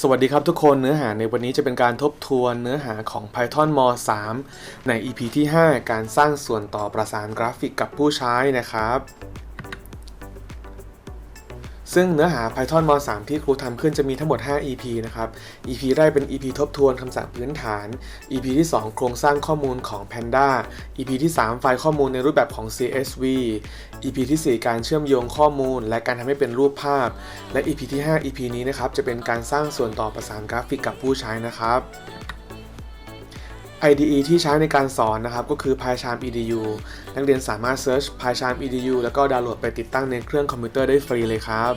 สวัสดีครับทุกคนเนื้อหาในวันนี้จะเป็นการทบทวนเนื้อหาของ Python m 3 ใน EP ที่ 5 การสร้างส่วนต่อประสานกราฟิกกับผู้ใช้นะครับ ซึ่งเนื้อหา Python m 3ที่ครูทำขึ้นจะมีทั้งหมด 5 EP นะครับ EP แรกเป็น EP ทบทวนคำสั่งพื้นฐาน EP ที่ 2 โครงสร้างข้อมูลของ Panda EP ที่ 3 ไฟล์ข้อมูลในรูปแบบของ CSV EP ที่ 4 การเชื่อมโยงข้อมูล และการทำให้เป็นรูปภาพ และ EP ที่ 5 EP นี้นะครับจะเป็นการสร้างส่วนต่อประสานกราฟิกกับผู้ใช้นะครับ IDE ที่ใช้ในการสอนนะครับก็คือ PyCharm EDU นักเรียนสามารถ search PyCharm EDU แล้วก็ดาวน์โหลดไปติดตั้งในเครื่องคอมพิวเตอร์ได้ฟรีเลยครับ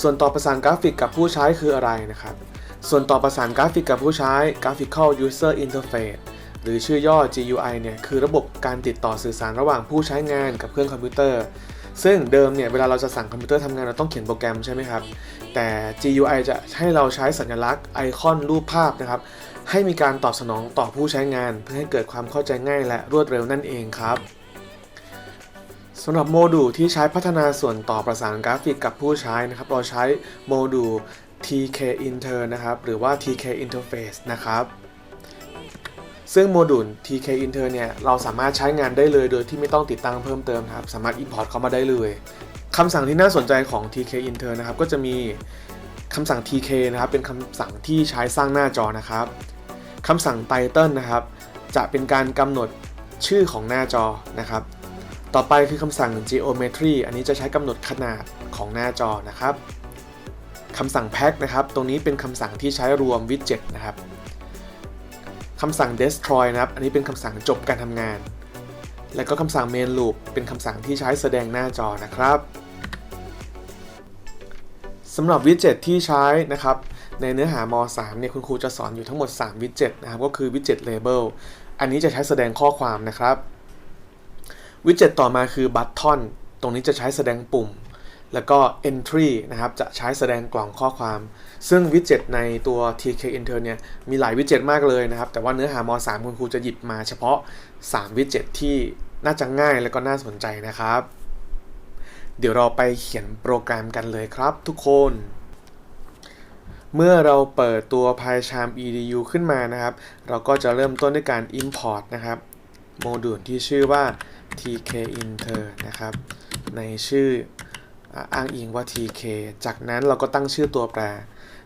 ส่วนต่อประสานกราฟิกกับผู้ใช้คืออะไรนะครับ ส่วนต่อประสานกราฟิกกับผู้ใช้ Graphical User Interface หรือชื่อย่อ GUI เนี่ยคือระบบการติดต่อสื่อสารระหว่างผู้ใช้งานกับเครื่องคอมพิวเตอร์ ซึ่งเดิมเนี่ยเวลาเราจะสั่งคอมพิวเตอร์ทำงานเราต้องเขียนโปรแกรมใช่ไหมครับแต่ GUI จะให้เราใช้สัญลักษณ์ไอคอนรูปภาพนะครับให้มีการตอบสนองต่อผู้ใช้งาน เพื่อให้เกิดความเข้าใจง่ายและรวดเร็วนั่นเองครับสำหรับโมดูลที่ใช้พัฒนาส่วนต่อประสานกราฟิกกับผู้ใช้นะครับ เราใช้โมดูล TK Inter นะครับ หรือว่า TK Interface นะครับ ซึ่งโมดูล TK Inter เนี่ยเราสามารถใช้งานได้เลยโดยที่ไม่ต้องติดตั้งเพิ่มเติมครับ สามารถ Import เข้ามาได้เลยคำสั่งที่น่าสนใจของ TK Inter นะครับ ก็จะมีคำสั่ง TK นะครับ เป็นคำสั่งที่ใช้สร้างหน้าจอนะครับคำสั่ง Title นะครับ จะเป็นการกำหนดชื่อของหน้าจอนะครับ ต่อไปคือคำสั่ง Geometry อันนี้จะใช้กำหนดขนาดของหน้าจอนะครับคำสั่ง Pack นะครับ ตรงนี้เป็นคำสั่งที่ใช้รวม Widget นะครับ คำสั่ง destroy นะครับ อันนี้เป็นคำสั่งจบการทำงาน และก็คำสั่ง main loop เป็นคำสั่งที่ใช้แสดงหน้าจอนะครับสำหรับวิดเจ็ตที่ใช้นะครับ ในเนื้อหาม3เนี่ยคุณครูจะสอนอยู่ทั้งหมด 3 วิดเจ็ตนะครับ ก็คือวิดเจ็ต label อันนี้จะใช้แสดงข้อความนะครับ วิดเจ็ตต่อมาคือ button ตรงนี้จะใช้แสดงปุ่ม แล้วก็ entry นะครับ จะใช้แสดงกล่องข้อความ ซึ่งวิดเจ็ตในตัว TK Inter เนี่ยมีหลายวิดเจ็ตมากเลยนะครับ แต่ว่าเนื้อหาม3คุณครูจะหยิบมาเฉพาะ 3 วิดเจ็ตที่น่าจะง่ายและก็น่าสนใจนะครับ เดี๋ยวเราไปเขียนโปรแกรมกันเลยครับทุกคน เมื่อเราเปิดตัว PyCharm EDU ขึ้นมานะครับ เราก็จะเริ่มต้นด้วยการ Import นะครับโมดูลที่ชื่อว่า TK Inter นะครับ ในชื่ออ้างอิงว่า TK จากนั้นเราก็ตั้งชื่อตัวแปร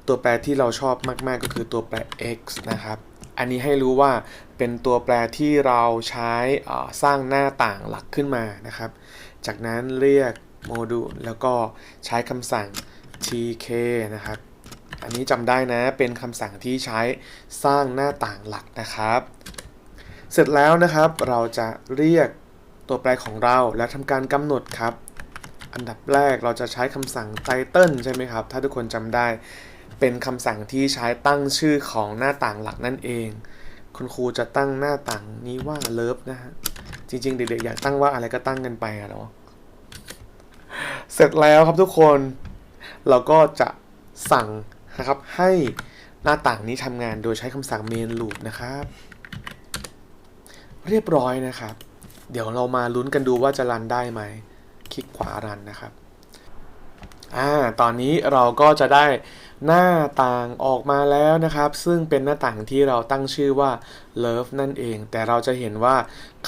ตัวแปรที่เราชอบมาก ๆ ก็คือตัวแปร x นะครับ อันนี้ให้รู้ว่าเป็นตัวแปรที่เราใช้สร้างหน้าต่างหลักขึ้นมานะครับ จากนั้นเรียกโมดูลแล้วก็ใช้คำสั่ง tk นะครับ อันนี้จำได้นะ เป็นคำสั่งที่ใช้สร้างหน้าต่างหลักนะครับ เสร็จแล้วนะครับ เราจะเรียกตัวแปรของเราและทำการกำหนดครับ อันดับแรกเราจะใช้คำสั่ง title ใช่ไหมครับ ถ้าทุกคนจำได้ เป็นคำสั่งที่ใช้ตั้งชื่อของหน้าต่างหลักนั่นเอง คุณครูจะตั้งหน้าต่างนี้ว่า love นะฮะ จริงๆ เด็กๆอยากตั้งว่าอะไรก็ตั้งกันไปอะเนาะเสร็จแล้วครับทุกคน เราก็จะสั่งนะครับให้หน้าต่างนี้ทำงานโดยใช้คำสั่ง main loop นะครับ เรียบร้อยนะครับ เดี๋ยวเรามาลุ้นกันดูว่าจะรันได้ไหม คลิกขวารันนะครับ อ่า ตอนนี้เราก็จะได้ หน้าต่างออกมาแล้วนะครับ ซึ่งเป็นหน้าต่างที่เราตั้งชื่อว่า love นั่นเอง แต่เราจะเห็นว่า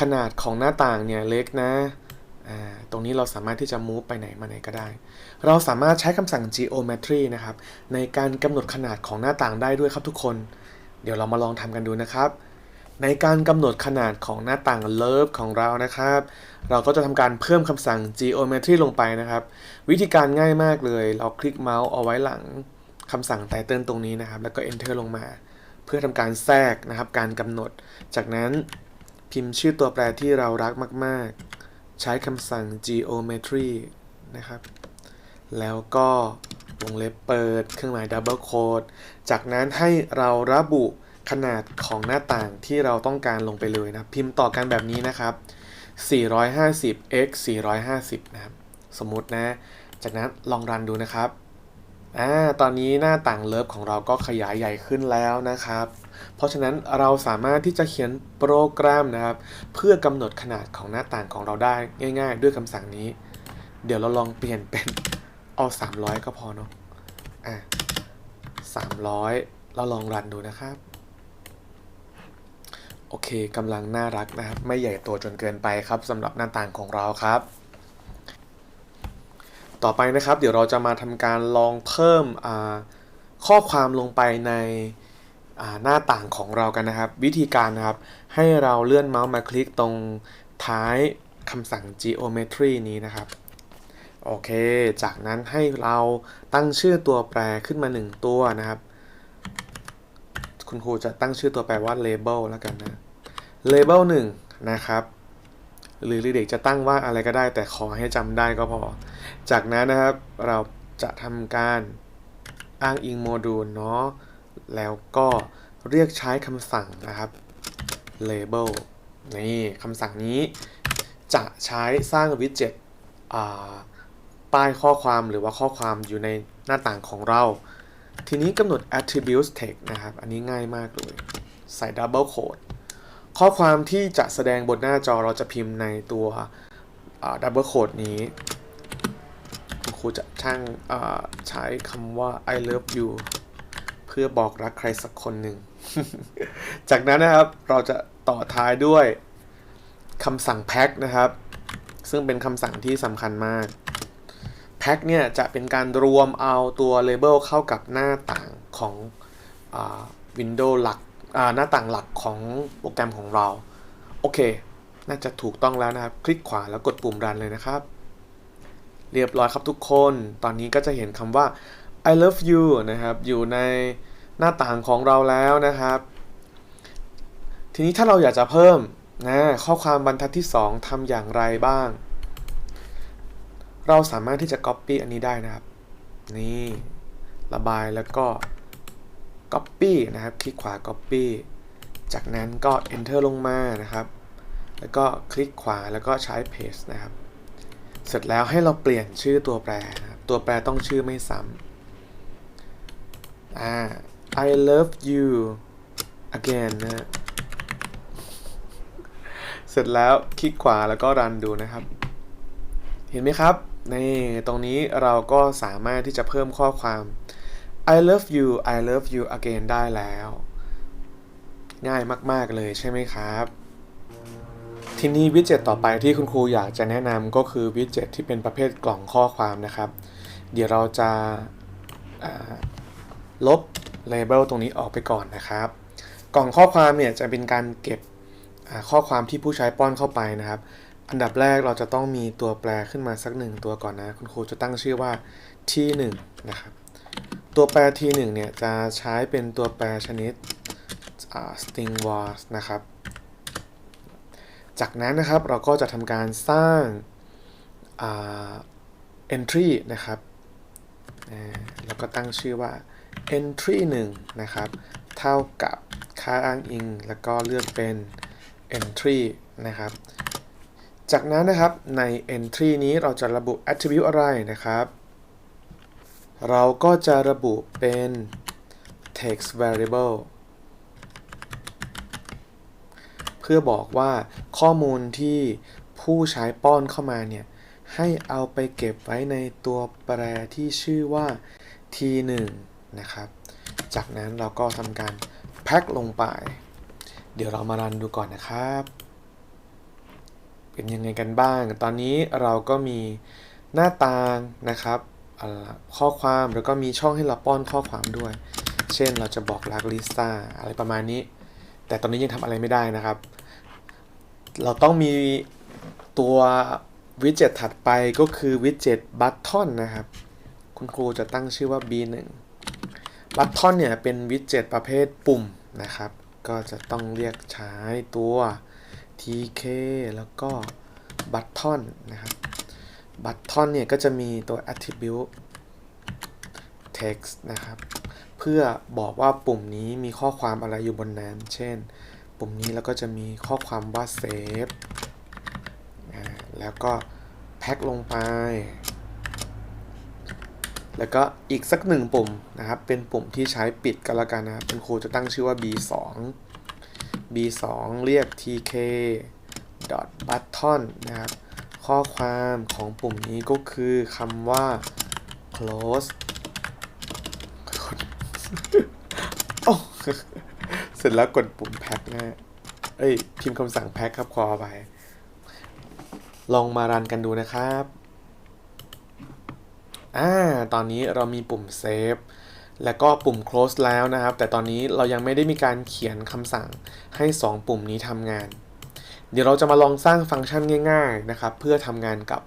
ขนาดของหน้าต่างเนี่ยเล็กนะตรงนี้เราสามารถที่จะ move ไปไหนมาไหนก็ได้ เราสามารถใช้คำสั่ง geometry นะครับ ในการกำหนดขนาดของหน้าต่างได้ด้วยครับทุกคน เดี๋ยวเรามาลองทำกันดูนะครับ ในการกำหนดขนาดของหน้าต่าง love ของเรานะครับ เราก็จะทำการเพิ่มคำสั่ง geometry ลงไปนะครับ วิธีการง่ายมากเลย เราคลิกเมาส์เอาไว้หลัง คำสั่ง title ตรงนี้นะครับ แล้วก็ enter ลงมา เพื่อทำการแทรกนะครับ การกำหนด จากนั้นพิมพ์ชื่อตัวแปรที่เรารักมาก ๆ ใช้คำสั่ง geometry นะครับ แล้วก็วงเล็บเปิด เครื่องหมาย double quote จากนั้นให้เราระบุขนาดของหน้าต่างที่เราต้องการลงไปเลยนะ พิมพ์ต่อกันแบบนี้นะครับ 450 x 450 นะครับ สมมตินะ จากนั้นลองรันดูนะครับ อ่าตอนนี้หน้าต่างเลิฟของเราก็ขยายใหญ่ขึ้นแล้วนะครับ เพราะฉะนั้นเราสามารถที่จะเขียนโปรแกรมนะครับ เพื่อกำหนดขนาดของหน้าต่างของเราได้ง่าย ๆ ด้วยคำสั่งนี้ เดี๋ยวเราลองเปลี่ยนเป็นเอา 300 ก็พอเนาะอะ300 เราลองรันดูนะครับโอเคกำลังน่ารักนะครับ ไม่ใหญ่โตจนเกินไปครับสำหรับหน้าต่างของเราครับ ต่อไปนะครับเดี๋ยวเราจะมาทำการลองเพิ่มข้อความลงไปในหน้าต่างของเรากันนะครับ วิธีการนะครับให้เราเลื่อนเมาส์มาคลิกตรงท้ายคำสั่ง geometry นี้นะครับโอเค จากนั้นให้เราตั้งชื่อตัวแปรขึ้นมา 1 ตัวนะครับ คุณครูจะตั้งชื่อตัวแปรว่า label แล้วกันนะ label 1 นะครับ หรือเด็กจะตั้งว่าอะไรก็ได้ แต่ขอให้จำได้ก็พอ จากนั้นนะครับเราจะทำการอ้างอิงโมดูลเนาะแล้วก็เรียกใช้คำสั่งนะครับ label นี่คำสั่งนี้จะใช้สร้างวิดเจ็ตป้ายข้อความหรือว่าข้อความอยู่ในหน้าต่างของเรา ทีนี้กำหนด attributes text นะครับ อันนี้ง่ายมากเลย ใส่ double quote ข้อความที่จะแสดงบนหน้าจอเราจะพิมพ์ในตัว double quote นี้ครูจะช่างใช้คำว่า I love you เพื่อบอกรักใครสักคนหนึ่ง จากนั้นนะครับเราจะต่อท้ายด้วยคำสั่ง pack นะครับ ซึ่งเป็นคำสั่งที่สำคัญมาก pack เนี่ยจะเป็นการรวมเอาตัว label เข้ากับหน้าต่างของ Windows หลัก หน้าต่างหลักของโปรแกรมของเรา โอเค น่าจะถูกต้องแล้วนะครับ คลิกขวาแล้วกดปุ่มรันเลยนะครับ เรียบร้อยครับทุกคน ตอนนี้ก็จะเห็นคำว่า I love you นะครับ อยู่ในหน้าต่างของเราแล้วนะครับ ทีนี้ถ้าเราอยากจะเพิ่มนะข้อความบรรทัดที่ 2ทำอย่างไรบ้าง เราสามารถที่จะ Copy อันนี้ได้นะครับ นี่ ระบายแล้วก็ Copy นะครับ คลิกขวา Copy จากนั้นก็ Enter ลงมานะครับ แล้วก็คลิกขวาแล้วก็ใช้ Paste นะครับ เสร็จแล้วให้เราเปลี่ยนชื่อตัวแปรนะครับตัวแปรต้องชื่อไม่ซ้ำอ่า I love you again นะเสร็จแล้วคลิกขวาแล้วก็รันดูนะครับ เห็นไหมครับ ในตรงนี้เราก็สามารถที่จะเพิ่มข้อความ I love you I love you again ได้แล้ว ง่ายมาก ๆ เลยใช่ไหมครับ ทีนี้วิดเจ็ตต่อไปที่คุณครูอยากจะแนะนำก็คือวิดเจ็ตที่เป็นประเภทกล่องข้อความนะครับ เดี๋ยวเราจะลบเลเบลตรงนี้ออกไปก่อนนะครับ กล่องข้อความเนี่ยจะเป็นการเก็บข้อความที่ผู้ใช้ป้อนเข้าไปนะครับ อันดับแรกเราจะต้องมีตัวแปรขึ้นมาสักหนึ่งตัวก่อนนะ คุณครูจะตั้งชื่อว่าที่1นะครับ ตัวแปร t1 เนี่ยจะใช้เป็นตัวแปรชนิด string was นะครับ จากนั้นนะครับเราก็จะทำการสร้าง entry นะครับแล้วก็ตั้งชื่อว่า entry 1 นะครับ เท่ากับค่าอ้างอิง แล้วก็เลือกเป็น entry นะครับ จากนั้นนะครับใน entry นี้เราจะระบุ attribute อะไรนะครับ เราก็จะระบุเป็น text variable เพื่อบอกว่าข้อมูลที่ผู้ใช้ป้อนเข้ามาเนี่ย ให้เอาไปเก็บไว้ในตัวแปรที่ชื่อว่า t1 นะครับ จากนั้นเราก็ทำการแพ็คลงไป เดี๋ยวเรามารันดูก่อนนะครับ เป็นยังไงกันบ้าง ตอนนี้เราก็มีหน้าต่างนะครับ ข้อความแล้วก็มีช่องให้เราป้อนข้อความด้วย เช่นเราจะบอกรักลิซ่าอะไรประมาณนี้ แต่ตอนนี้ยังทำอะไรไม่ได้นะครับ เราต้องมีตัววิดเจ็ตถัดไปก็คือวิดเจ็ตบัตทอนนะครับ คุณครูจะตั้งชื่อว่า B1 บัตทอนเนี่ยเป็นวิดเจ็ตประเภทปุ่มนะครับ ก็จะต้องเรียกใช้ตัว tk แล้วก็บัตทอนนะครับ บัตทอนเนี่ยก็จะมีตัว attribute text นะครับ เพื่อบอกว่าปุ่มนี้มีข้อความอะไรอยู่บนนั้น เช่น ปุ่มนี้แล้วก็จะมีข้อความว่า save แล้วก็แพ็คลงไป แล้วก็อีกสักหนึ่งปุ่มนะครับ เป็นปุ่มที่ใช้ปิดกันแล้วกันนะครับคุณครูจะตั้งชื่อว่า b2 b2 เรียก tk button นะครับ ข้อความของปุ่มนี้ก็คือคำว่า close โอ้เสร็จแล้วกดปุ่มแพ็คนะฮะเอ้ย พิมพ์คำสั่งแพ็คครับขอไป ลองมารันกันดูนะครับ อ่า ตอนนี้เรามีปุ่มเซฟแล้วก็ปุ่ม close แล้วนะครับ แต่ตอนนี้เรายังไม่ได้มีการเขียนคำสั่งให้ 2 ปุ่มนี้ทำงาน เดี๋ยวเราจะมาลองสร้างฟังก์ชันง่าย ๆนะครับ เพื่อทำงานกับ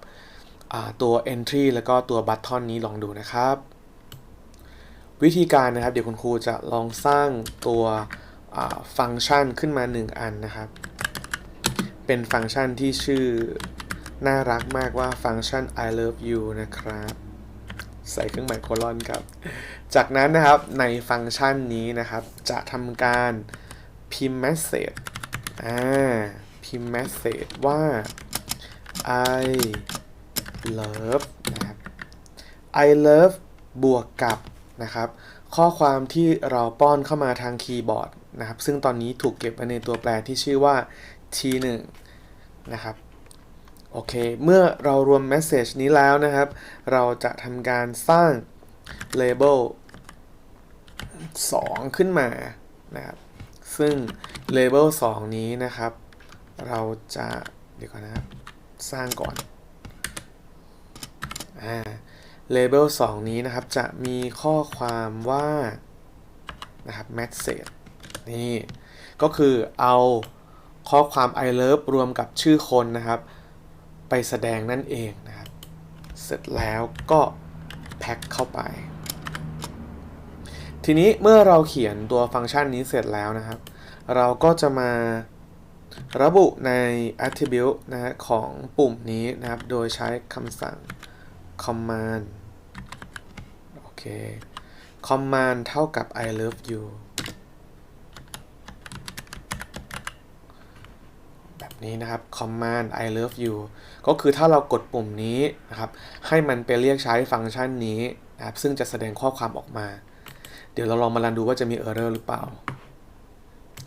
ตัว entry แล้วก็ตัว button นี้ลองดูนะครับ วิธีการนะครับ เดี๋ยวคุณครูจะลองสร้างตัวฟังก์ชันขึ้นมา 1 อันนะครับ เป็นฟังก์ชันที่ชื่อน่ารักมากว่าฟังก์ชัน I love you นะครับ ใส่เครื่องหมายโคลอนครับ จากนั้นนะครับในฟังก์ชันนี้นะครับ จะทำการพิมพ์ message อ่า พิมพ์ message ว่า I love นะครับ I love บวกกับนะครับ ข้อความที่เราป้อนเข้ามาทางคีย์บอร์ดนะครับ ซึ่งตอนนี้ถูกเก็บไว้ในตัวแปรที่ชื่อว่า t1 นะครับโอเค เมื่อเรารวม message นี้แล้วนะครับ เราจะทำการสร้าง label 2 ขึ้นมานะครับ ซึ่ง label 2 นี้นะครับ เราจะเดี๋ยวก่อนนะครับ สร้างก่อนอ่า label 2นี้นะครับ จะมีข้อความว่านะครับ message นี่ก็คือเอาข้อความ I love รวมกับชื่อคนนะครับ ไปแสดงนั่นเองนะครับ เสร็จแล้วก็แพ็คเข้าไป ทีนี้เมื่อเราเขียนตัวฟังก์ชันนี้เสร็จแล้วนะครับ เราก็จะมา ระบุใน attribute นะฮะของปุ่มนี้นะครับ โดยใช้คำสั่ง command โอเค command เท่ากับ I love you แบบนี้นะครับ command I love you ก็คือถ้าเรากดปุ่มนี้นะครับ ให้มันไปเรียกใช้ฟังก์ชันนี้นะครับ ซึ่งจะแสดงข้อความออกมา เดี๋ยวเราลองมาลันดูว่าจะมี error หรือเปล่า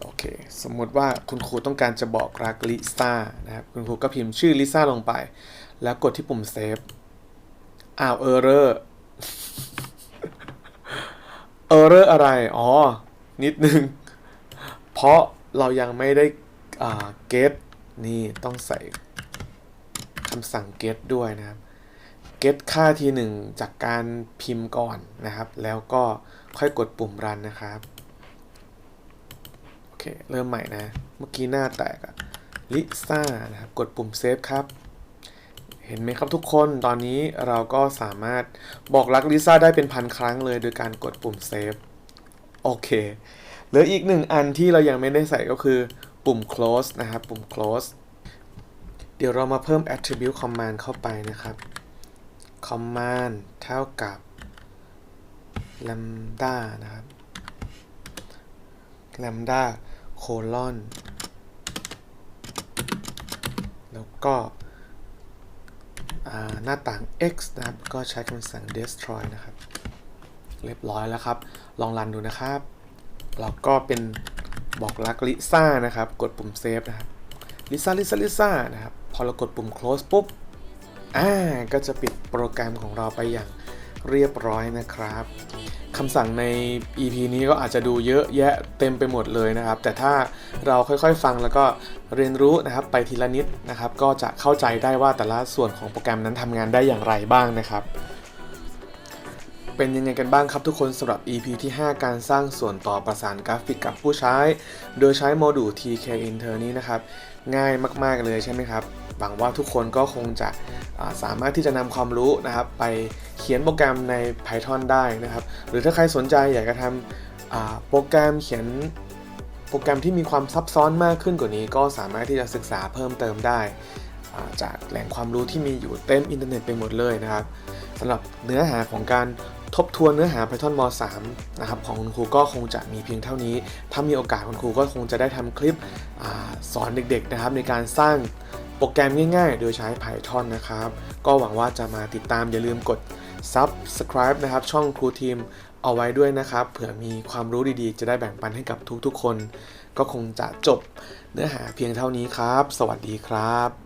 โอเค สมมติว่าคุณครูต้องการจะบอกรักลิซ่านะครับ คุณครูก็พิมพ์ชื่อลิซ่าลงไป แล้วกดที่ปุ่มเซฟ อ้าว error error ออะไร อ๋อ นิดนึง เพราะเรายังไม่ได้ get นี่ต้องใส่คำสั่ง get ด้วยนะครับ get ค่าทีหนึ่งจากการพิมพ์ก่อนนะครับ แล้วก็ค่อยกดปุ่ม run นะครับ เค เริ่มใหม่นะ เมื่อกี้หน้าแตกอะลิซ่านะครับ กดปุ่ม save ครับ เห็นไหมครับทุกคน ตอนนี้เราก็สามารถบอกรักลิซ่าได้เป็นพันครั้งเลยโดยการกดปุ่ม save โอเค เหลืออีกหนึ่งอันที่เรายังไม่ได้ใส่ก็คือปุ่ม close นะครับ ปุ่ม close เดี๋ยวเรามาเพิ่ม attribute command เข้าไปนะครับ command เท่ากับ lambda นะครับ lambda colon แล้วก็หน้าต่าง x นะครับ ก็ใช้คำสั่ง destroy นะครับ เรียบร้อยแล้วครับ ลองรันดูนะครับเราก็เป็นบอกรักลิซ่านะครับ กดปุ่มเซฟนะครับ ลิซ่า ลิซ่า ลิซ่า นะครับ พอเรากดปุ่ม close ปุ๊บ อ่า ก็จะปิดโปรแกรมของเราไปอย่าง เรียบร้อยนะครับคำสั่งใน EP นี้ก็อาจจะดูเยอะแยะเต็มไปหมดเลยนะครับ แต่ถ้าเราค่อยๆฟังแล้วก็เรียนรู้นะครับไปทีละนิดนะครับ ก็จะเข้าใจได้ว่าแต่ละส่วนของโปรแกรมนั้นทำงานได้อย่างไรบ้างนะครับเป็นยังไงกันบ้างครับทุกคนสำหรับ EP ที่ 5 การสร้างส่วนต่อประสานกราฟิกกับผู้ใช้ โดยใช้โมดูล TK Inter นี้นะครับ ง่ายมาก ๆ เลยใช่ไหมครับ หวังว่าทุกคนก็คงจะสามารถที่จะนำความรู้นะครับ ไปเขียนโปรแกรมใน Python ได้นะครับ หรือถ้าใครสนใจอยากจะทำโปรแกรมเขียนโปรแกรมที่มีความซับซ้อนมากขึ้นกว่านี้ ก็สามารถที่จะศึกษาเพิ่มเติมได้ จากแหล่งความรู้ที่มีอยู่เต็มอินเทอร์เน็ตไปหมดเลยนะครับสำหรับเนื้อหาของการทบทวนเนื้อหา Python ม .3 นะครับของคุณครูก็คงจะมีเพียงเท่านี้ ถ้ามีโอกาสคุณครูก็คงจะได้ทำคลิปอสอนเด็กๆนะครับในการสร้าง โปรแกรมง่ายๆ โดยใช้ Python นะครับ ก็หวังว่าจะมาติดตามอย่าลืมกด Subscribe นะครับ ช่องครูทีมเอาไว้ด้วยนะครับ เผื่อมีความรู้ดีๆ จะได้แบ่งปันให้กับทุกๆคน ก็คงจะจบเนื้อหาเพียงเท่านี้ครับ สวัสดีครับ